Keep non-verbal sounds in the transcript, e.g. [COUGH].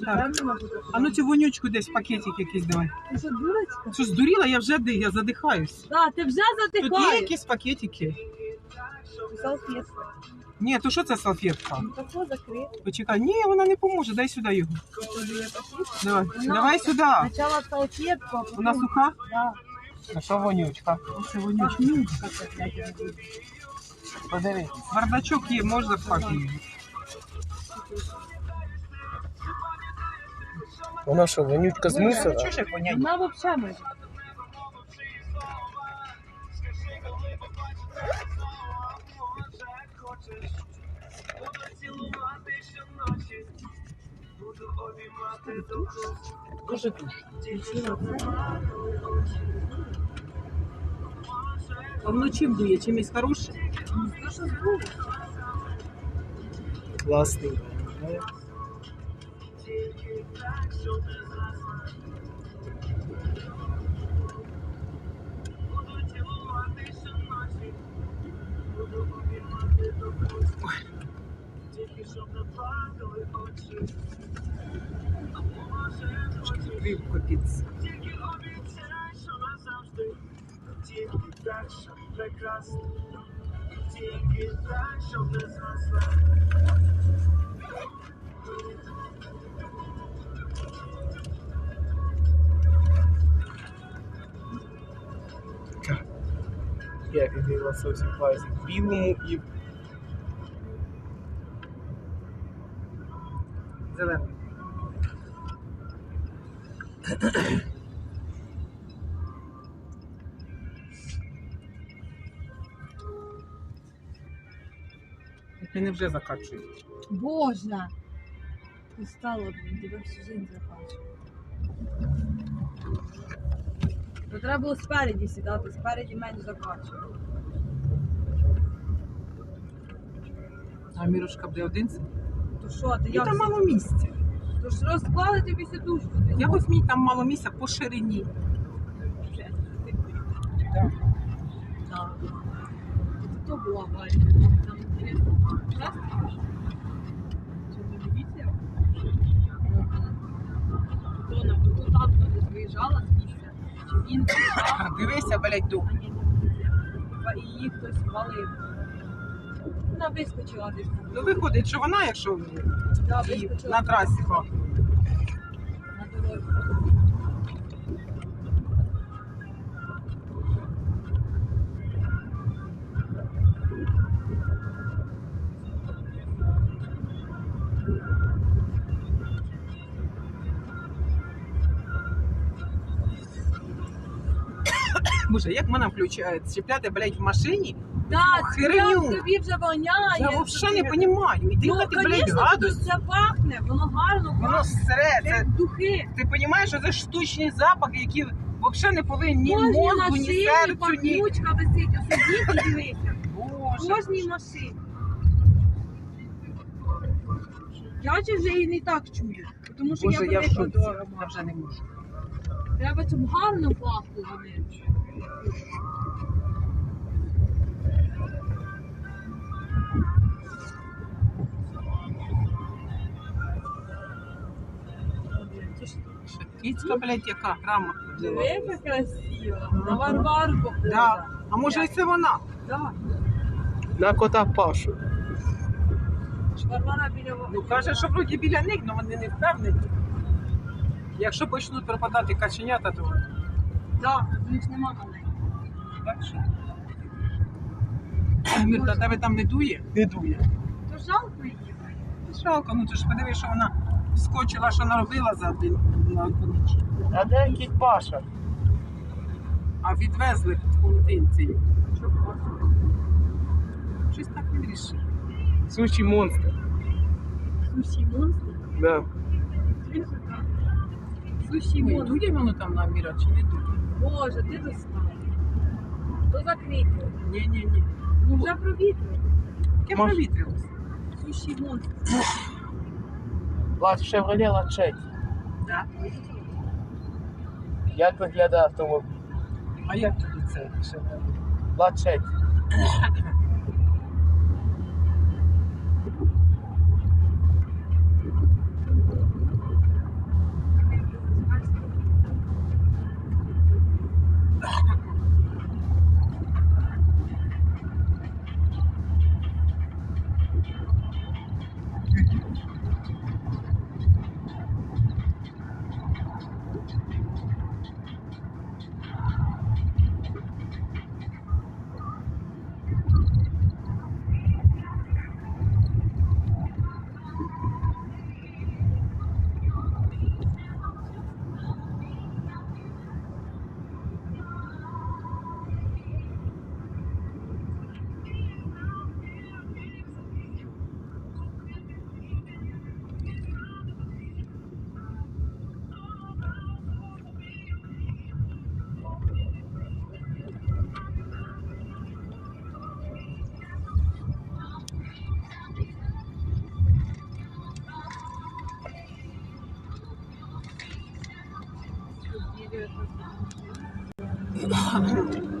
Так. А ну цю вонючку десь пакетик якийсь давай. Ти що, дурочка? Що здуріла, я вже ди- я задихаюсь. Да, ти вже Тут є затихаєш. якісь пакетики? Салфетка. Ні, то що це салфетка? Ну, так що закрити? Почекай, ні, вона не поможе, дай сюди його. Давай, Вона- давай сюди. Спочатку салфетку, а потім... Вона суха? Да. А що вонючка? Пахнючка така. Подивись. Бардачок є, можна її. Вона що, вонючка з мусора? Чого ж? Вона взагалі може. Дуже дуже. А вночі дує, чимось хорошим? Ну, що збуло? Класний. Пив капець. Як який лосось пазі. В білому і Зелений. Мене вже закачують. Боже! Устала, блін, тебе всю жизнь захочу. То треба було спереді сідати, спереді менш закачувати. А Мірошка буде один? То що, ти І як? там мало місця. То ж розклали тобі сідушку. Якось мені там мало місця по ширині. Так. Хто була Валя? Там інтересно. Чи не бачите? Хто на тут там хтось виїжджала з місця? Чи він виїжджав? Дивися, блядь, дух. і її хтось валив. Вона вискочила десь. Ну виходить, що вона, якщо Да, і вискочила на трасі. на дорозі. Боже, як вона включає? Чіпляти, блядь, в машині? Да, Херню. тобі вже воняє. Я взагалі не розумію. І Ну, дихати, блядь, звісно, гадость. це пахне, воно гарно Воно пахне. сре. Це, Як духи. ти розумієш, що це штучні запахи, які взагалі не повинні ні Кожній мозку, ні машині серцю, ні. пахнючка висить. Ось діти дивися. Боже. Кожній машині. Я чи вже її не так чую, тому що Боже, я я в привикла до Я вже не можу. Треба, щоб гарно вони. Кіцька, блядь, яка грама. Диви, яка красива. На похожа. Да. А може і це вона? Да. На кота Пашу. Ж Варвара біля во- Ну каже, що вроді біля них, але вони не впевнені. Якщо почнуть пропадати каченята, то Да, в них нема маленьких. так що. Мирта, тебе там не дує? Не дує. То жалко її. Жалко, ну ти ж подиви, що вона скочила, що наробила за один на одну ніч. А де кіт Паша? А відвезли в пунктинці. Щось так не вирішив. Суші монстр. Суші монстр. Да. Суші монстр. дує воно там на міра чи не дує? Боже, ти достав. То закрито. Ні, ні, ні. Ну вже провітрив. Яке Мож- провітрилось? Суші монстр. Лад Шевроле Лачеть. Да. Як виглядає автомобіль? А як тобі це? ще? Лачеть. [LAUGHS] 好。